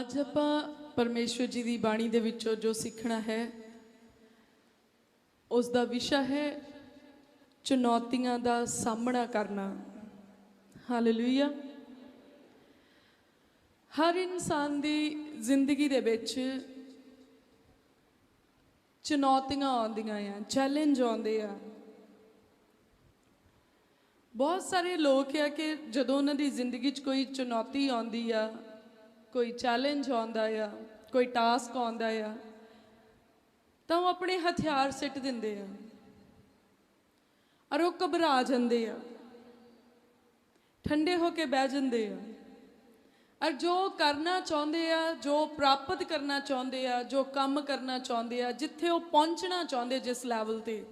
ਅੱਜ ਆਪਾਂ ਪਰਮੇਸ਼ਵਰ ਜੀ ਦੀ ਬਾਣੀ ਦੇ ਵਿੱਚੋਂ ਜੋ ਸਿੱਖਣਾ ਹੈ ਉਸ ਦਾ ਵਿਸ਼ਾ ਹੈ ਚੁਣੌਤੀਆਂ ਦਾ ਸਾਹਮਣਾ ਕਰਨਾ। ਹਾਲੇਲੂਇਆ ਹਰ ਇਨਸਾਨ ਦੀ ਜ਼ਿੰਦਗੀ ਦੇ ਵਿੱਚ ਚੁਣੌਤੀਆਂ ਆਉਂਦੀਆਂ ਆ ਚੈਲੰਜ ਆਉਂਦੇ ਆ। ਬਹੁਤ ਸਾਰੇ ਲੋਕ ਆ ਕਿ ਜਦੋਂ ਉਹਨਾਂ ਦੀ ਜ਼ਿੰਦਗੀ 'ਚ ਕੋਈ ਚੁਣੌਤੀ ਆਉਂਦੀ ਆ ਕੋਈ ਚੈਲੰਜ ਆਉਂਦਾ ਆ, ਕੋਈ ਟਾਸਕ ਆਉਂਦਾ ਆ, ਤਾਂ ਉਹ ਆਪਣੇ ਹਥਿਆਰ ਸਿੱਟ ਦਿੰਦੇ ਆ। ਔਰ ਉਹ ਘਬਰਾ ਜਾਂਦੇ ਆ। ਠੰਡੇ ਹੋ ਕੇ ਬਹਿ ਜਾਂਦੇ ਆ। ਔਰ ਜੋ ਕਰਨਾ ਚਾਹੁੰਦੇ ਆ, ਜੋ ਪ੍ਰਾਪਤ ਕਰਨਾ ਚਾਹੁੰਦੇ ਆ, ਜੋ ਕੰਮ ਕਰਨਾ ਚਾਹੁੰਦੇ ਆ, ਜਿੱਥੇ ਉਹ ਪਹੁੰਚਣਾ ਚਾਹੁੰਦੇ ਜਿਸ ਲੈਵਲ ਤੇ,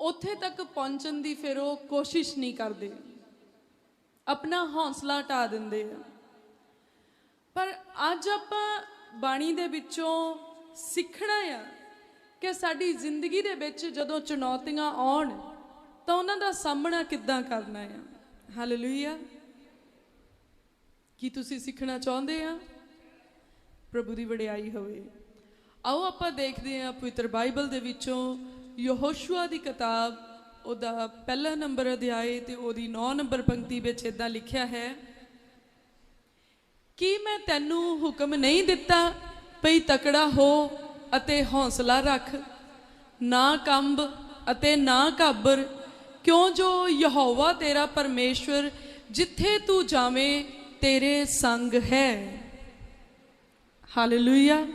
ਉੱਥੇ ਤੱਕ ਪਹੁੰਚਣ ਦੀ ਫਿਰ ਉਹ ਕੋਸ਼ਿਸ਼ ਨਹੀਂ ਕਰਦੇ। ਆਪਣਾ ਹੌਸਲਾ ਢਾ ਦਿੰਦੇ ਆ। ਪਰ ਅੱਜ ਆਪਾਂ ਬਾਣੀ ਦੇ ਵਿੱਚੋਂ ਸਿੱਖਣਾ ਆ ਕਿ ਸਾਡੀ ਜ਼ਿੰਦਗੀ ਦੇ ਵਿੱਚ ਜਦੋਂ ਚੁਣੌਤੀਆਂ ਆਉਣ, ਤਾਂ ਉਹਨਾਂ ਦਾ ਸਾਹਮਣਾ ਕਿੱਦਾਂ ਕਰਨਾ ਆ। ਹਾਲੇਲੂਇਆ ਕੀ ਤੁਸੀਂ ਸਿੱਖਣਾ ਚਾਹੁੰਦੇ ਆ? ਪ੍ਰਭੂ ਦੀ ਵਡਿਆਈ ਹੋਵੇ। ਆਓ ਆਪਾਂ ਦੇਖਦੇ ਹਾਂ ਪਵਿੱਤਰ ਬਾਈਬਲ ਦੇ ਵਿੱਚੋਂ ਯਹੋਸ਼ੂਆ ਦੀ ਕਿਤਾਬ, ਉਹਦਾ ਪਹਿਲਾ ਨੰਬਰ ਅਧਿਆਏ ਤੇ ਉਹਦੀ 9 ਨੰਬਰ ਪੰਕਤੀ ਵਿੱਚ ਇਦਾਂ ਲਿਖਿਆ ਹੈ ਕੀ ਮੈਂ ਤੈਨੂੰ ਹੁਕਮ ਨਹੀਂ ਦਿੱਤਾ? ਭਈ ਤਕੜਾ ਹੋ ਅਤੇ ਹੌਸਲਾ ਰੱਖ। ਨਾ ਕੰਬ ਅਤੇ ਨਾ ਘਾਬਰ ਕਿਉਂ ਜੋ ਯਹੋਵਾ ਤੇਰਾ ਪਰਮੇਸ਼ਵਰ ਜਿੱਥੇ ਤੂੰ ਜਾਵੇਂ, ਤੇਰੇ ਸੰਗ ਹੈ। ਹਾਲੇਲੂਇਆ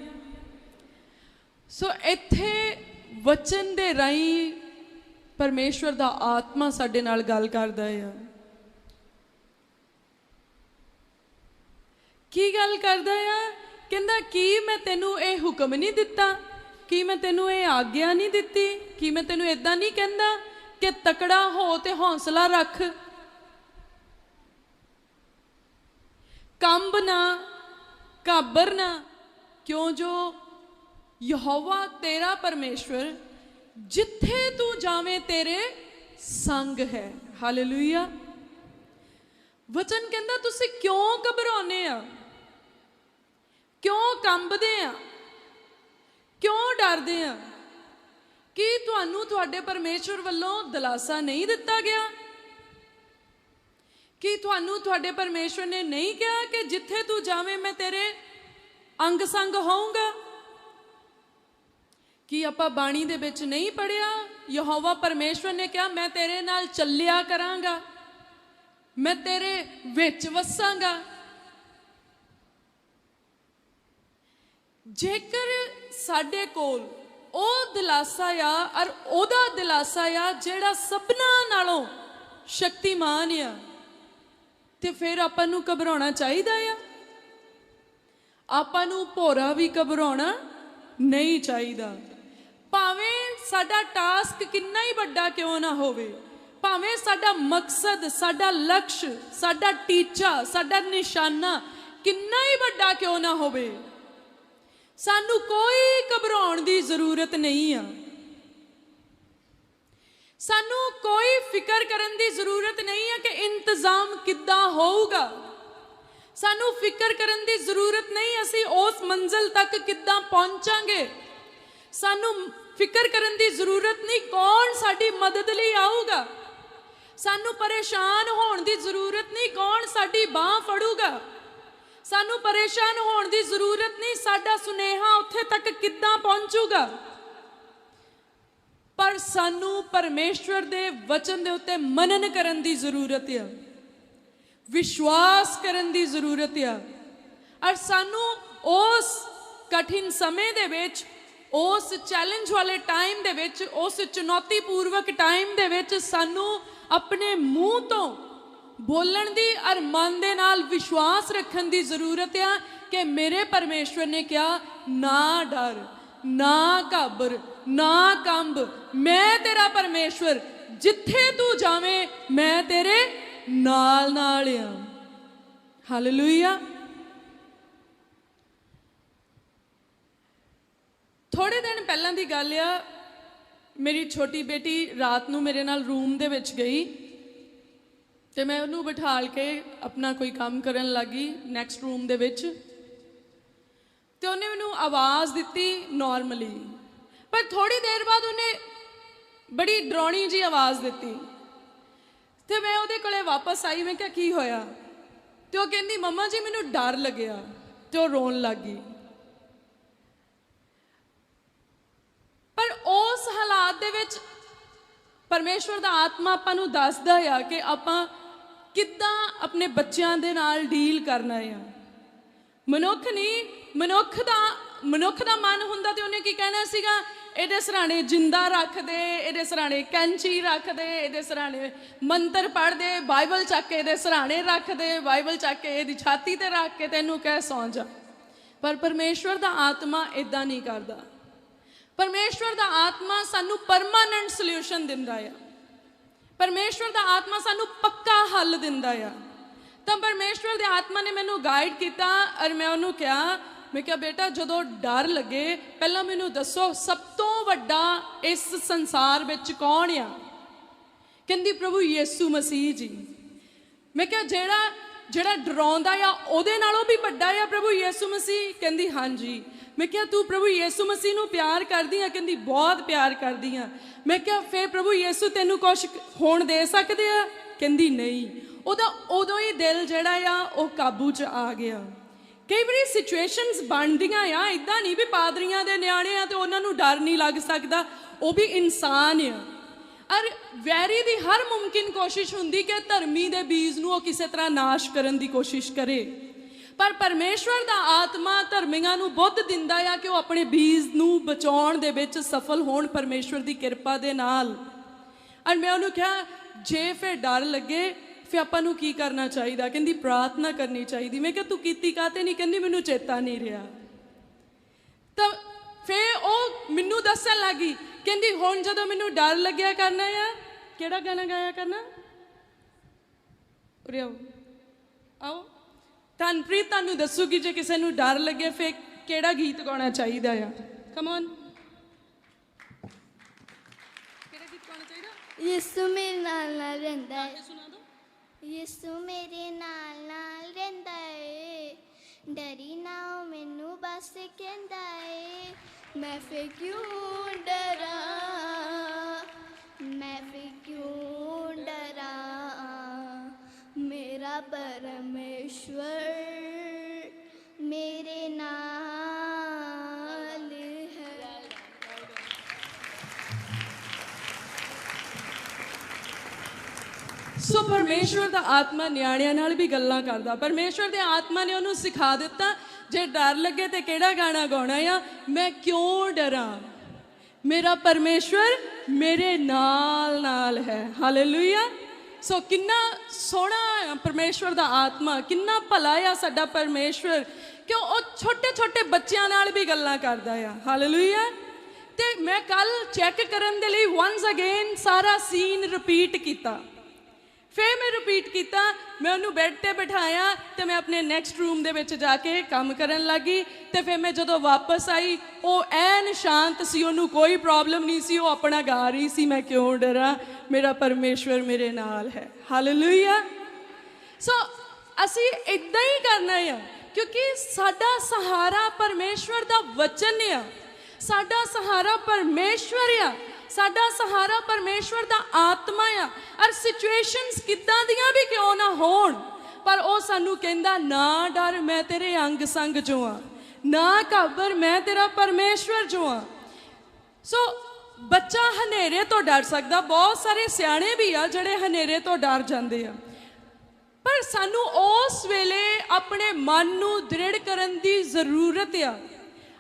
ਸੋ ਇੱਥੇ ਵਚਨ ਦੇ ਰਾਹੀਂ ਪਰਮੇਸ਼ਵਰ ਦਾ ਆਤਮਾ ਸਾਡੇ ਨਾਲ ਗੱਲ ਕਰਦਾ ਹੈ ਕੀ ਗੱਲ ਕਰਦਾ ਆ? ਕਹਿੰਦਾ, ਕੀ ਮੈਂ ਤੈਨੂੰ ਇਹ ਹੁਕਮ ਨਹੀਂ ਦਿੱਤਾ? ਕੀ ਮੈਂ ਤੈਨੂੰ ਇਹ ਆਗਿਆ ਨਹੀਂ ਦਿੱਤੀ? ਕੀ ਮੈਂ ਤੈਨੂੰ ਇਦਾਂ ਨਹੀਂ ਕਹਿੰਦਾ ਕਿ ਤਕੜਾ ਹੋ ਤੇ ਹੌਸਲਾ ਰੱਖ? ਕੰਬ ਨਾ ਘਾਬਰ ਨਾ, ਕਿਉਂ ਜੋ ਯਹੋਵਾ ਤੇਰਾ ਪਰਮੇਸ਼ਵਰ ਜਿੱਥੇ ਤੂੰ ਜਾਵੇਂ ਤੇਰੇ ਸੰਗ ਹੈ। ਹਾਲੇਲੂਇਆ ਵਚਨ ਕਹਿੰਦਾ, ਤੁਸੀਂ ਕਿਉਂ ਘਬਰਾਉਨੇ ਆ? ਕਿਉਂ ਕੰਬਦੇ ਆ? ਕਿਉਂ ਡਰਦੇ ਆ? ਕੀ ਤੁਹਾਨੂੰ ਤੁਹਾਡੇ ਪਰਮੇਸ਼ਵਰ ਵੱਲੋਂ ਦਿਲਾਸਾ ਨਹੀਂ ਦਿੱਤਾ ਗਿਆ? ਕੀ ਤੁਹਾਨੂੰ ਤੁਹਾਡੇ ਪਰਮੇਸ਼ਵਰ ਨੇ ਨਹੀਂ ਕਿਹਾ ਕਿ ਜਿੱਥੇ ਤੂੰ ਜਾਵੇਂ ਮੈਂ ਤੇਰੇ ਅੰਗ ਸੰਗ ਹੋਊਂਗਾ? ਕੀ ਆਪਾਂ ਬਾਣੀ ਦੇ ਵਿੱਚ ਨਹੀਂ ਪੜਿਆ ਯਹੋਵਾ ਪਰਮੇਸ਼ਵਰ ਨੇ ਕਿਹਾ, ਮੈਂ ਤੇਰੇ ਨਾਲ ਚੱਲਿਆ ਕਰਾਂਗਾ। ਮੈਂ ਤੇਰੇ ਵਿੱਚ ਵਸਾਂਗਾ। ਜੇਕਰ ਸਾਡੇ ਕੋਲ ਉਹ ਦਿਲਾਸਾ ਆ ਔਰ ਉਹਦਾ ਦਿਲਾਸਾ ਆ ਜਿਹੜਾ ਸਭਨਾ ਨਾਲੋਂ ਸ਼ਕਤੀਮਾਨ ਆ, ਤੇ ਫਿਰ ਆਪਾਂ ਨੂੰ ਘਬਰਾਉਣਾ ਚਾਹੀਦਾ ਆ। ਆਪਾਂ ਨੂੰ ਭੋਰਾ ਵੀ ਘਬਰਾਉਣਾ ਨਹੀਂ ਚਾਹੀਦਾ। ਭਾਵੇਂ ਸਾਡਾ ਟਾਸਕ ਕਿੰਨਾ ਹੀ ਵੱਡਾ ਕਿਉਂ ਨਾ ਹੋਵੇ, ਭਾਵੇਂ ਸਾਡਾ ਮਕਸਦ, ਸਾਡਾ ਲਕਸ਼, ਸਾਡਾ ਟੀਚਾ, ਸਾਡਾ ਨਿਸ਼ਾਨਾ ਕਿੰਨਾ ਹੀ ਵੱਡਾ ਕਿਉਂ ਨਾ ਹੋਵੇ ਸਾਨੂੰ ਕੋਈ ਘਬਰਾਉਣ ਦੀ ਜ਼ਰੂਰਤ ਨਹੀਂ ਆ। ਸਾਨੂੰ ਕੋਈ ਫਿਕਰ ਕਰਨ ਦੀ ਜ਼ਰੂਰਤ ਨਹੀਂ ਹੈ ਕਿ ਇੰਤਜ਼ਾਮ ਕਿੱਦਾਂ ਹੋਊਗਾ। ਸਾਨੂੰ ਫਿਕਰ ਕਰਨ ਦੀ ਜ਼ਰੂਰਤ ਨਹੀਂ, ਅਸੀਂ ਉਸ ਮੰਜ਼ਲ ਤੱਕ ਕਿੱਦਾਂ ਪਹੁੰਚਾਂਗੇ। ਸਾਨੂੰ ਫਿਕਰ ਕਰਨ ਦੀ ਜ਼ਰੂਰਤ ਨਹੀਂ ਕੌਣ ਸਾਡੀ ਮਦਦ ਲਈ ਆਊਗਾ। ਸਾਨੂੰ ਪਰੇਸ਼ਾਨ ਹੋਣ ਦੀ ਜ਼ਰੂਰਤ ਨਹੀਂ ਕੌਣ ਸਾਡੀ ਬਾਹ ਫੜੂਗਾ। ਸਾਨੂੰ ਪਰੇਸ਼ਾਨ ਹੋਣ ਦੀ ਜ਼ਰੂਰਤ ਨਹੀਂ, ਸਾਡਾ ਸੁਨੇਹਾ ਉੱਥੇ ਤੱਕ ਕਿੱਦਾਂ ਪਹੁੰਚੂਗਾ? ਪਰ ਸਾਨੂੰ ਪਰਮੇਸ਼ਵਰ ਦੇ ਵਚਨ ਦੇ ਉੱਤੇ ਮਨਨ ਕਰਨ ਦੀ ਜ਼ਰੂਰਤ ਹੈ ਵਿਸ਼ਵਾਸ ਕਰਨ ਦੀ ਜ਼ਰੂਰਤ ਹੈ ਔਰ ਸਾਨੂੰ ਉਸ ਕਠਿਨ ਸਮੇਂ ਦੇ ਵਿੱਚ, ਉਸ ਚੈਲੰਜ ਵਾਲੇ ਟਾਈਮ ਦੇ ਵਿੱਚ, ਉਸ ਚੁਣੌਤੀਪੂਰਵਕ ਟਾਈਮ ਦੇ ਵਿੱਚ ਸਾਨੂੰ ਆਪਣੇ ਮੂੰਹ ਤੋਂ ਬੋਲਣ ਦੀ ਔਰ ਮਨ ਦੇ ਨਾਲ ਵਿਸ਼ਵਾਸ ਰੱਖਣ ਦੀ ਜ਼ਰੂਰਤ ਆ ਕਿ ਮੇਰੇ ਪਰਮੇਸ਼ਵਰ ਨੇ ਕਿਹਾ, ਨਾ ਡਰ, ਨਾ ਘਾਬਰ, ਨਾ ਕੰਬ, ਮੈਂ ਤੇਰਾ ਪਰਮੇਸ਼ਵਰ, ਜਿੱਥੇ ਤੂੰ ਜਾਵੇਂ, ਮੈਂ ਤੇਰੇ ਨਾਲ ਨਾਲ ਆ। ਹਾਲੇਲੂਇਆ ਥੋੜੇ ਦਿਨ ਪਹਿਲਾਂ ਦੀ ਗੱਲ ਆ, ਮੇਰੀ ਛੋਟੀ ਬੇਟੀ ਰਾਤ ਨੂੰ ਮੇਰੇ ਨਾਲ ਰੂਮ ਦੇ ਵਿੱਚ ਗਈ। ਤੇ ਮੈਂ ਉਹਨੂੰ ਬਿਠਾਲ ਕੇ ਆਪਣਾ ਕੋਈ ਕੰਮ ਕਰਨ ਲੱਗੀ ਨੈਕਸਟ ਰੂਮ ਦੇ ਵਿੱਚ। ਤੇ ਉਹਨੇ ਮੈਨੂੰ ਆਵਾਜ਼ ਦਿੱਤੀ ਨਾਰਮਲੀ ਪਰ ਥੋੜੀ ਦੇਰ ਬਾਅਦ ਉਹਨੇ ਬੜੀ ਡਰਾਉਣੀ ਜੀ ਆਵਾਜ਼ ਦਿੱਤੀ। ਤੇ ਮੈਂ ਉਹਦੇ ਕੋਲੇ ਵਾਪਸ ਆਈ, ਮੈਂ ਕਿਹਾ, ਕੀ ਹੋਇਆ? ਤੇ ਉਹ ਕਹਿੰਦੀ, ਮੰਮਾ ਜੀ, ਮੈਨੂੰ ਡਰ ਲੱਗਿਆ। ਤੇ ਉਹ ਰੋਣ ਲੱਗ ਗਈ। ਪਰ ਉਸ ਹਾਲਾਤ ਦੇ ਵਿੱਚ ਪਰਮੇਸ਼ਵਰ ਦਾ ਆਤਮਾ ਆਪਾਂ ਨੂੰ ਦੱਸਦਾ ਆ ਕਿ ਆਪਾਂ ਕਿੱਦਾਂ ਆਪਣੇ ਬੱਚਿਆਂ ਦੇ ਨਾਲ ਡੀਲ ਕਰਨਾ ਆ? ਮਨੁੱਖ ਨਹੀਂ ਮਨੁੱਖ ਦਾ ਮਨੁੱਖ ਦਾ ਮਨ ਹੁੰਦਾ ਤੇ ਉਹਨੇ ਕੀ ਕਹਿਣਾ ਸੀਗਾ? ਇਹਦੇ ਸਰਾਣੇ ਜਿੰਦਾ ਰੱਖਦੇ ਇਹਦੇ ਸਰਾਣੇ ਕੈਂਚੀ ਰੱਖਦੇ ਇਹਦੇ ਸਰਾਣੇ ਮੰਤਰ ਪੜ੍ਹਦੇ ਬਾਈਬਲ ਚੱਕ ਕੇ ਇਹਦੇ ਸਰਾਣੇ ਰੱਖਦੇ ਬਾਈਬਲ ਚੱਕ ਕੇ ਇਹਦੀ ਛਾਤੀ ਤੇ ਰੱਖ ਕੇ ਤੈਨੂੰ ਕਹਿ ਸੌਂ ਜਾ। ਪਰ ਪਰਮੇਸ਼ਵਰ ਦਾ ਆਤਮਾ ਇਦਾਂ ਨਹੀਂ ਕਰਦਾ। ਪਰਮੇਸ਼ਵਰ ਦਾ ਆਤਮਾ ਸਾਨੂੰ ਪਰਮਾਨੈਂਟ ਸੋਲੂਸ਼ਨ ਦਿੰਦਾ ਆ। ਪਰਮੇਸ਼ਵਰ ਦਾ ਆਤਮਾ ਸਾਨੂੰ ਪੱਕਾ ਹੱਲ ਦਿੰਦਾ ਆ। ਤਾਂ ਪਰਮੇਸ਼ਵਰ ਦੇ ਆਤਮਾ ਨੇ ਮੈਨੂੰ ਗਾਈਡ ਕੀਤਾ ਔਰ ਮੈਂ ਉਹਨੂੰ ਕਿਹਾ, ਮੈਂ ਕਿਹਾ, ਬੇਟਾ, ਜਦੋਂ ਡਰ ਲੱਗੇ, ਪਹਿਲਾਂ ਮੈਨੂੰ ਦੱਸੋ ਸਭ ਤੋਂ ਵੱਡਾ ਇਸ ਸੰਸਾਰ ਵਿੱਚ ਕੌਣ ਆ? ਕਹਿੰਦੀ, ਪ੍ਰਭੂ ਯੀਸੂ ਮਸੀਹ ਜੀ। ਮੈਂ ਕਿਹਾ, ਜਿਹੜਾ ਜਿਹੜਾ ਡਰਾਉਂਦਾ ਆ, ਉਹਦੇ ਨਾਲੋਂ ਵੀ ਵੱਡਾ ਆ ਪ੍ਰਭੂ ਯੀਸੂ ਮਸੀਹ? ਕਹਿੰਦੀ, ਹਾਂਜੀ। ਮੈਂ ਕਿਹਾ, ਤੂੰ ਪ੍ਰਭੂ ਯੀਸੂ ਮਸੀਹ ਨੂੰ ਪਿਆਰ ਕਰਦੀ ਆ? ਕਹਿੰਦੀ, ਬਹੁਤ ਪਿਆਰ ਕਰਦੀ ਆ। ਮੈਂ ਕਿਹਾ, ਫੇਰ ਪ੍ਰਭੂ ਯੀਸੂ ਤੈਨੂੰ ਕੁਝ ਹੋਣ ਦੇ ਸਕਦੇ ਆ? ਕਹਿੰਦੀ, ਨਹੀਂ। ਉਹਦਾ ਉਦੋਂ ਹੀ ਦਿਲ ਜਿਹੜਾ ਆ, ਉਹ ਕਾਬੂ 'ਚ ਆ ਗਿਆ। ਕਈ ਵਾਰੀ ਸਿਚੁਏਸ਼ਨਸ ਬਣਦੀਆਂ ਆ ਇਦਾਂ ਨਹੀਂ ਵੀ ਪਾਦਰੀਆਂ ਦੇ ਨਿਆਣੇ ਆ ਤੇ ਉਹਨਾਂ ਨੂੰ ਡਰ ਨਹੀਂ ਲੱਗ ਸਕਦਾ। ਉਹ ਵੀ ਇਨਸਾਨ ਆ। ਅਰ ਵੈਰੀ ਦੀ ਹਰ ਮੁਮਕਿਨ ਕੋਸ਼ਿਸ਼ ਹੁੰਦੀ ਕਿ ਧਰਮੀ ਦੇ ਬੀਜ ਨੂੰ ਉਹ ਕਿਸੇ ਤਰ੍ਹਾਂ ਨਾਸ਼ ਕਰਨ ਦੀ ਕੋਸ਼ਿਸ਼ ਕਰੇ। ਪਰ ਪਰਮੇਸ਼ਵਰ ਦਾ ਆਤਮਾ ਧਰਮੀਆਂ ਨੂੰ ਬੁੱਧ ਦਿੰਦਾ ਆ ਕਿ ਉਹ ਆਪਣੇ ਬੀਜ ਨੂੰ ਬਚਾਉਣ ਦੇ ਵਿੱਚ ਸਫਲ ਹੋਣ ਪਰਮੇਸ਼ਵਰ ਦੀ ਕਿਰਪਾ ਦੇ ਨਾਲ। ਔਰ ਮੈਂ ਉਹਨੂੰ ਕਿਹਾ, ਜੇ ਫਿਰ ਡਰ ਲੱਗੇ, ਫਿਰ ਆਪਾਂ ਨੂੰ ਕੀ ਕਰਨਾ ਚਾਹੀਦਾ? ਕਹਿੰਦੀ, ਪ੍ਰਾਰਥਨਾ ਕਰਨੀ ਚਾਹੀਦੀ। ਮੈਂ ਕਿਹਾ, ਤੂੰ ਕੀਤੀ ਕਾਤੇ ਨਹੀਂ? ਕਹਿੰਦੀ, ਮੈਨੂੰ ਚੇਤਾ ਨਹੀਂ ਰਿਹਾ। ਤਾਂ ਫੇਰ ਉਹ ਮੈਨੂੰ ਦੱਸਣ ਲੱਗੀ। ਕਹਿੰਦੀ, ਹੁਣ ਜਦੋਂ ਮੈਨੂੰ ਡਰ ਲੱਗਿਆ ਕਰਨਾ ਆ, ਕਿਹੜਾ ਗਾਣਾ ਗਾਇਆ ਕਰਨਾ? ਉਰੇ ਆਓ। ਆਓ। ਤਨਪ੍ਰੀਤ ਤੁਹਾਨੂੰ ਦੱਸੂਗੀ ਜੇ ਕਿਸੇ ਨੂੰ ਡਰ ਲੱਗੇ ਫੇਰ ਕਿਹੜਾ ਗੀਤ ਗਾਉਣਾ ਚਾਹੀਦਾ ਆ? ਕਮ ਔਨ ਕਿਹੜਾ ਗੀਤ ਗਾਉਣਾ ਚਾਹੀਦਾ? ਯਿਸੂ ਮੇਰੇ ਨਾਲ ਨਾਲ ਰਹਿੰਦਾ ਹੈ ਇਹ ਸੁਣਾ ਦਿਓ ਯਿਸੂ ਮੇਰੇ ਨਾਲ ਨਾਲ ਰਹਿੰਦਾ ਏ। ਡਰੀ ਨਾ ਉਹ ਮੈਨੂੰ ਬਸ ਕਹਿੰਦਾ ਏ ਮੈਂ ਫੇ ਕਿਉਂ ਡਰਾਂ? ਮੈਂ ਫੇ ਮੇਰਾ ਪਰਮੇਸ਼ਵਰ ਮੇਰੇ ਨਾਲ ਹੈ। ਸੋ ਪਰਮੇਸ਼ਵਰ ਦਾ ਆਤਮਾ ਨਿਆਣਿਆਂ ਨਾਲ ਵੀ ਗੱਲਾਂ ਕਰਦਾ। ਪਰਮੇਸ਼ਵਰ ਦੇ ਆਤਮਾ ਨੇ ਉਹਨੂੰ ਸਿਖਾ ਦਿੱਤਾ ਜੇ ਡਰ ਲੱਗੇ ਤੇ ਕਿਹੜਾ ਗਾਣਾ ਗਾਉਣਾ ਆ? ਮੈਂ ਕਿਉਂ ਡਰਾਂ? ਮੇਰਾ ਪਰਮੇਸ਼ਵਰ ਮੇਰੇ ਨਾਲ ਨਾਲ ਹੈ। ਹਾਲੇਲੂਇਆ ਸੋ ਕਿੰਨਾ ਸੋਹਣਾ ਆ ਪਰਮੇਸ਼ਵਰ ਦਾ ਆਤਮਾ, ਕਿੰਨਾ ਭਲਾ ਆ ਸਾਡਾ ਪਰਮੇਸ਼ਵਰ। ਕਿਉਂ ਉਹ ਛੋਟੇ ਛੋਟੇ ਬੱਚਿਆਂ ਨਾਲ ਵੀ ਗੱਲਾਂ ਕਰਦਾ ਆ। ਹਾਲੇਲੂਇਆ ਤੇ ਮੈਂ ਕੱਲ ਚੈੱਕ ਕਰਨ ਦੇ ਲਈ ਵਾਂਸ ਅਗੇਨ ਸਾਰਾ ਸੀਨ ਰਿਪੀਟ ਕੀਤਾ। ਫਿਰ ਮੈਂ ਰਿਪੀਟ ਕੀਤਾ, ਮੈਂ ਉਹਨੂੰ ਬੈੱਡ ਤੇ ਬਿਠਾਇਆ ਤੇ ਮੈਂ ਆਪਣੇ ਨੈਕਸਟ ਰੂਮ ਦੇ ਵਿੱਚ ਜਾ ਕੇ ਕੰਮ ਕਰਨ ਲੱਗੀ ਤੇ ਫਿਰ ਮੈਂ ਜਦੋਂ ਵਾਪਸ ਆਈ, ਉਹ ਐਨ ਸ਼ਾਂਤ ਸੀ, ਉਹਨੂੰ ਕੋਈ ਪ੍ਰੋਬਲਮ ਨਹੀਂ ਸੀ, ਉਹ ਆਪਣਾ ਗਾ ਰਹੀ ਸੀ, ਮੈਂ ਕਿਉਂ ਡਰਾਂ? ਮੇਰਾ ਪਰਮੇਸ਼ਵਰ ਮੇਰੇ ਨਾਲ ਹੈ। ਹਾਲੇਲੂਇਆ ਸੋ ਅਸੀਂ ਇਦਾਂ ਹੀ ਕਰਨਾ ਆ, ਕਿਉਂਕਿ ਸਾਡਾ ਸਹਾਰਾ ਪਰਮੇਸ਼ਵਰ ਦਾ ਵਚਨ ਆ। ਸਾਡਾ ਸਹਾਰਾ ਪਰਮੇਸ਼ਵਰ ਆ। ਸਾਡਾ ਸਹਾਰਾ ਪਰਮੇਸ਼ਵਰ ਦਾ ਆਤਮਾ ਆ। ਔਰ ਸਿਚੁਏਸ਼ਨਸ ਕਿੱਦਾਂ ਦੀਆਂ ਵੀ ਕਿਉਂ ਨਾ ਹੋਣ। ਪਰ ਉਹ ਸਾਨੂੰ ਕਹਿੰਦਾ, ਨਾ ਡਰ, ਮੈਂ ਤੇਰੇ ਅੰਗ ਸੰਗ ਜੋ ਆ। ਨਾ ਘਬਰ, ਮੈਂ ਤੇਰਾ ਪਰਮੇਸ਼ਵਰ ਜੋ ਆ। ਸੋ ਬੱਚਾ ਹਨੇਰੇ ਤੋਂ ਡਰ ਸਕਦਾ। ਬਹੁਤ ਸਾਰੇ ਸਿਆਣੇ ਵੀ ਆ ਜਿਹੜੇ ਹਨੇਰੇ ਤੋਂ ਡਰ ਜਾਂਦੇ ਆ। ਪਰ ਸਾਨੂੰ ਉਸ ਵੇਲੇ ਆਪਣੇ ਮਨ ਨੂੰ ਦ੍ਰਿੜ ਕਰਨ ਦੀ ਜ਼ਰੂਰਤ ਆ।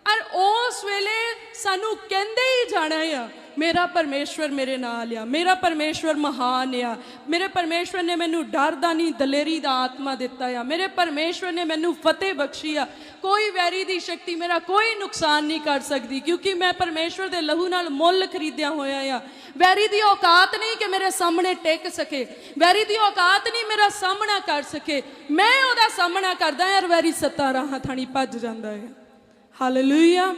ਔਰ ਉਸ ਵੇਲੇ ਸਾਨੂੰ ਕਹਿੰਦੇ ਹੀ ਜਾਣਾ ਆ, ਮੇਰਾ ਪਰਮੇਸ਼ਵਰ ਮੇਰੇ ਨਾਲ ਆ, ਮੇਰਾ ਪਰਮੇਸ਼ਵਰ ਮਹਾਨ ਆ, ਮੇਰੇ ਪਰਮੇਸ਼ਵਰ ਨੇ ਮੈਨੂੰ ਡਰ ਦਾ ਨਹੀਂ, ਦਲੇਰੀ ਦਾ ਆਤਮਾ ਦਿੱਤਾ ਆ, ਮੇਰੇ ਪਰਮੇਸ਼ਵਰ ਨੇ ਮੈਨੂੰ ਫਤਿਹ ਬਖਸ਼ੀ ਆ, ਕੋਈ ਵੈਰੀ ਦੀ ਸ਼ਕਤੀ ਮੇਰਾ ਕੋਈ ਨੁਕਸਾਨ ਨਹੀਂ ਕਰ ਸਕਦੀ, ਕਿਉਂਕਿ ਮੈਂ ਪਰਮੇਸ਼ਵਰ ਦੇ ਲਹੂ ਨਾਲ ਮੁੱਲ ਖਰੀਦਿਆ ਹੋਇਆ ਆ। ਵੈਰੀ ਦੀ ਔਕਾਤ ਨਹੀਂ ਕਿ ਮੇਰੇ ਸਾਹਮਣੇ ਟਿਕ ਸਕੇ, ਵੈਰੀ ਦੀ ਔਕਾਤ ਨਹੀਂ ਮੇਰਾ ਸਾਹਮਣਾ ਕਰ ਸਕੇ, ਮੈਂ ਉਹਦਾ ਸਾਹਮਣਾ ਕਰਦਾ ਹਾਂ ਔਰ ਵੈਰੀ ਸੱਤਾ ਰਾਹਾਂ ਥਾਣੀ ਭੱਜ ਜਾਂਦਾ ਹੈ ਹਾਲੇਲੂਇਆ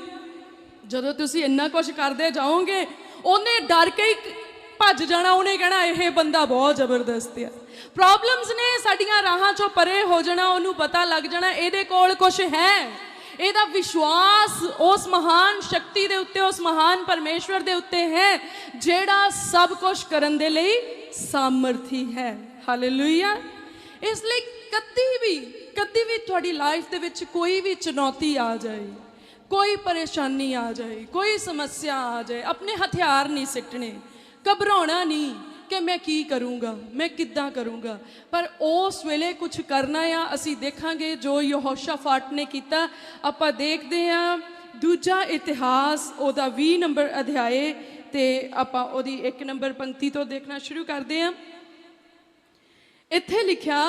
ਜਦੋਂ ਤੁਸੀਂ ਇੰਨਾ ਕੁਝ ਕਰਦੇ ਜਾਓਗੇ, ਉਹਨੇ ਡਰ ਕੇ ਹੀ ਭੱਜ ਜਾਣਾ, ਉਹਨੇ ਕਹਿਣਾ, ਇਹ ਬੰਦਾ ਬਹੁਤ ਜ਼ਬਰਦਸਤ ਆ। ਪ੍ਰੋਬਲਮਸ ਨੇ ਸਾਡੀਆਂ ਰਾਹਾਂ ਚੋਂ ਪਰੇ ਹੋ ਜਾਣਾ, ਉਹਨੂੰ ਪਤਾ ਲੱਗ ਜਾਣਾ, ਇਹਦੇ ਕੋਲ ਕੁਝ ਹੈ। ਇਹਦਾ ਵਿਸ਼ਵਾਸ ਉਸ ਮਹਾਨ ਸ਼ਕਤੀ ਦੇ ਉੱਤੇ, ਉਸ ਮਹਾਨ ਪਰਮੇਸ਼ਵਰ ਦੇ ਉੱਤੇ ਹੈ, ਜਿਹੜਾ ਸਭ ਕੁਝ ਕਰਨ ਦੇ ਲਈ ਸਾਮਰਥੀ ਹੈ। ਹਾਲੇਲੂਇਆ ਇਸ ਲਈ ਕਦੀ ਵੀ ਕਦੀ ਵੀ ਤੁਹਾਡੀ ਲਾਈਫ ਦੇ ਵਿੱਚ ਕੋਈ ਵੀ ਚੁਣੌਤੀ ਆ ਜਾਏ। ਕੋਈ ਪਰੇਸ਼ਾਨੀ ਆ ਜਾਏ, ਕੋਈ ਸਮੱਸਿਆ ਆ ਜਾਏ, ਆਪਣੇ ਹਥਿਆਰ ਨਹੀਂ ਸਿੱਟਣੇ, ਘਬਰਾਉਣਾ ਨਹੀਂ ਕਿ ਮੈਂ ਕੀ ਕਰੂੰਗਾ, ਮੈਂ ਕਿੱਦਾਂ ਕਰੂੰਗਾ। ਪਰ ਉਸ ਵੇਲੇ ਕੁਝ ਕਰਨਾ ਆ, ਅਸੀਂ ਦੇਖਾਂਗੇ ਜੋ ਯਹੋਸ਼ਾਫਾਟ ਨੇ ਕੀਤਾ। ਆਪਾਂ ਦੇਖਦੇ ਆ, ਦੂਜਾ ਇਤਿਹਾਸ, ਉਹਦਾ 20 ਨੰਬਰ ਅਧਿਆਏ, ਤੇ ਆਪਾਂ ਉਹਦੀ 1 ਨੰਬਰ ਪੰਕਤੀ ਤੋਂ ਦੇਖਣਾ ਸ਼ੁਰੂ ਕਰਦੇ ਆ। ਇੱਥੇ ਲਿਖਿਆ,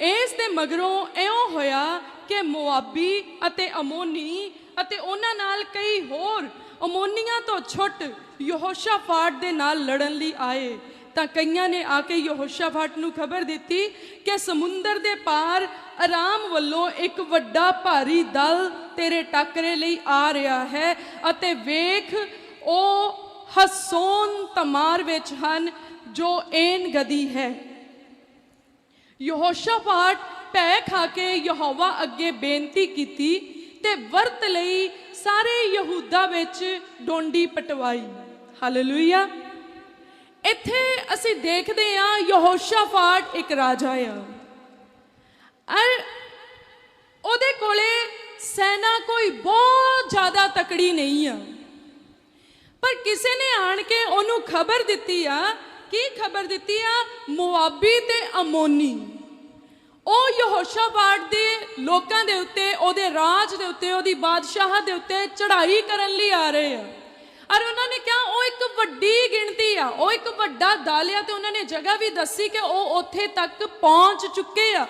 ਇਸ ਦੇ ਮਗਰੋਂ ਇਉਂ ਹੋਇਆ ਕਿ ਮੁਆਬੀ ਅਤੇ ਅਮੋਨੀ ਅਤੇ ਉਹਨਾਂ ਨਾਲ ਕਈ ਹੋਰ ਅਮੋਨੀਆਂ ਤੋਂ ਛੁੱਟ ਯਹੋਸ਼ਾਫਾਟ ਦੇ ਨਾਲ ਲੜਨ ਲਈ ਆਏ। ਤਾਂ ਕਈਆਂ ਨੇ ਆ ਕੇ ਯਹੋਸ਼ਾਫਾਟ ਨੂੰ ਖਬਰ ਦਿੱਤੀ ਕਿ ਸਮੁੰਦਰ ਦੇ ਪਾਰ ਆਰਾਮ ਵੱਲੋਂ ਇੱਕ ਵੱਡਾ ਭਾਰੀ ਦਲ ਤੇਰੇ ਟੱਕਰੇ ਲਈ ਆ ਰਿਹਾ ਹੈ ਅਤੇ ਵੇਖ, ਉਹ ਹਸੋਨ ਤਮਾਰ ਵਿੱਚ ਹਨ ਜੋ ਐਨ ਗਦੀ ਹੈ। ਯਹੋਸ਼ਾਫਾਟ ਭੈ ਖਾ ਕੇ ਯਹੋਵਾ ਅੱਗੇ ਬੇਨਤੀ ਕੀਤੀ ਤੇ ਵਰਤ ਲਈ ਸਾਰੇ ਯਹੂਦਾ ਵਿੱਚ ਡੋਂਡੀ ਪਟਵਾਈ। ਹਾਲੇਲੂਇਆ। ਇੱਥੇ ਅਸੀਂ ਦੇਖਦੇ ਹਾਂ ਯਹੋਸ਼ਾਫਾਟ ਇੱਕ ਰਾਜਾ ਆ। ਅਰ ਉਹਦੇ ਕੋਲੇ ਸੈਨਾ ਕੋਈ ਬਹੁਤ ਜ਼ਿਆਦਾ ਤਕੜੀ ਨਹੀਂ ਆ। ਪਰ ਕਿਸੇ ਨੇ ਆਣ ਕੇ ਉਹਨੂੰ ਖਬਰ ਦਿੱਤੀ ਆ, ਕੀ ਖਬਰ ਦਿੱਤੀ ਆ? ਮੁਆਬੀ ਤੇ ਅਮੋਨੀ। ਉਹ ਯਹੋਸ਼ਾਫਾਟ ਦੇ ਲੋਕਾਂ ਦੇ ਉੱਤੇ, ਉਹਦੇ ਰਾਜ ਦੇ ਉੱਤੇ, ਉਹਦੀ ਬਾਦਸ਼ਾਹ ਦੇ ਉੱਤੇ ਚੜ੍ਹਾਈ ਕਰਨ ਲਈ ਆ ਰਹੇ ਆ। ਔਰ ਉਹਨਾਂ ਨੇ ਕਿਹਾ, ਉਹ ਇੱਕ ਵੱਡੀ ਗਿਣਤੀ ਆ, ਉਹ ਇੱਕ ਵੱਡਾ ਦਲ ਆ ਤੇ ਉਹਨਾਂ ਨੇ ਜਗ੍ਹਾ ਵੀ ਦੱਸੀ ਕਿ ਉਹ ਉੱਥੇ ਤੱਕ ਪਹੁੰਚ ਚੁੱਕੇ ਆ।